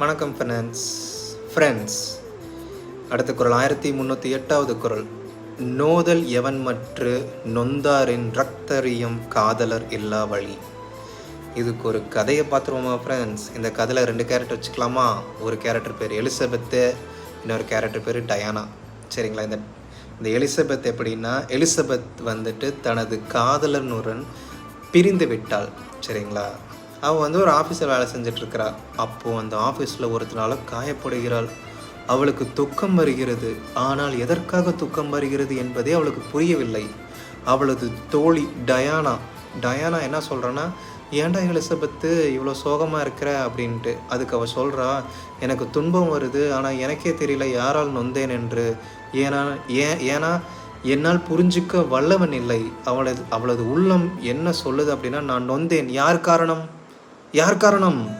வணக்கம் finance friends அடுத்த குரல் ஆயிரத்தி முந்நூற்றி எட்டாவது குரல். நோதல் எவன் மற்று நொந்தாரின் ரக்தரியம் காதலர் இல்லா வழி. இதுக்கு ஒரு கதையை பார்த்துருவோமா ஃப்ரெண்ட்ஸ் இந்த கதையில் ரெண்டு கேரக்டர் வச்சுக்கலாமா? ஒரு கேரக்டர் பேர் எலிசபெத்து இன்னொரு கேரக்டர் பேர் டயானா. சரிங்களா இந்த இந்த எலிசபெத் எப்படின்னா எலிசபெத் வந்துட்டு தனது காதலனுடன் பிரிந்து விட்டாள். சரிங்களா? அவள் வந்து ஒரு ஆஃபீஸில் வேலை செஞ்சுட்டு அப்போது அந்த ஆஃபீஸில் ஒருத்தனால காயப்படுகிறாள். அவளுக்கு துக்கம் வருகிறது. ஆனால் எதற்காக துக்கம் வருகிறது என்பதே அவளுக்கு புரியவில்லை. அவளது தோழி டயானா. டயானா என்ன சொல்கிறேன்னா ஏன்டா எலிசபெத்து இவ்வளோ சோகமாக இருக்கிற? அப்படின்ட்டு. அதுக்கு அவள் சொல்கிறா எனக்கு துன்பம் வருது. ஆனால் எனக்கே தெரியல யாரால் நொந்தேன் என்று. ஏன்னா ஏன் ஏன்னா என்னால் புரிஞ்சிக்க வல்லவன் இல்லை. அவளது அவளது உள்ளம் என்ன சொல்லுது அப்படின்னா நான் நொந்தேன். யார் காரணம்? யார் காரணம்?